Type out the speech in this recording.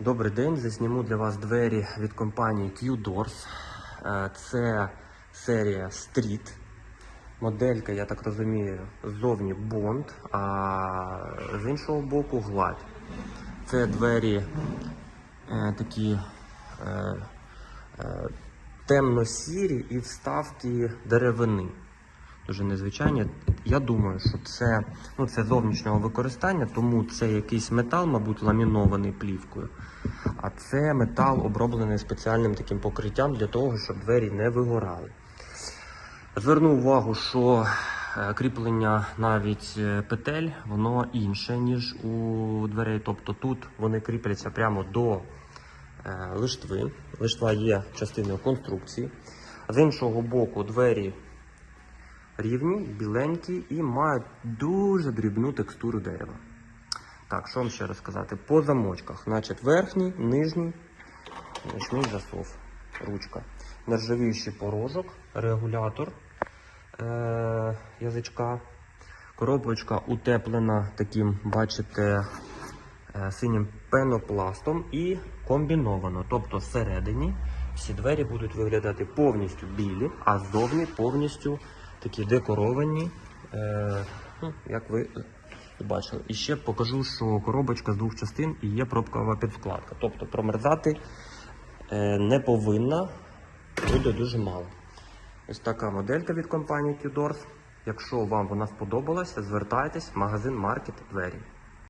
Добрий день. Засніму для вас двері від компанії Q-Doors. Е, Це серія Street. Моделька, я так розумію, ззовні Bond, а з іншого боку гладь. Це двері е, такі е, е, темно-сірі і вставки деревини. Дуже незвичайні. Я думаю, що це, ну, це зовнішнього використання, тому це якийсь метал, мабуть, ламінований плівкою. А це метал оброблений спеціальним таким покриттям для того, щоб двері не вигорали. Зверну увагу, що е, кріплення навіть е, петель, воно інше, ніж у дверей. Тобто тут вони кріпляться прямо до е, лиштви. Лиштва є частиною конструкції. З іншого боку, двері рівні, біленькі і мають дуже дрібну текстуру дерева. Так, що вам ще розказати? По замочках, значить, верхній, нижній, нижній засов, ручка. Нержавіючий порожок, регулятор е- язичка. Коробочка утеплена таким, бачите, е, синім пенопластом і комбіновано. Тобто всередині всі двері будуть виглядати повністю білі, а ззовні повністю такі декоровані, е, ну, як ви бачили. І ще покажу, що коробочка з двох частин і є пробкова підкладка. Тобто промерзати е, не повинна, буде дуже мало. Ось така моделька від компанії Tudors. Якщо вам вона сподобалася, звертайтесь в магазин Маркет Двері.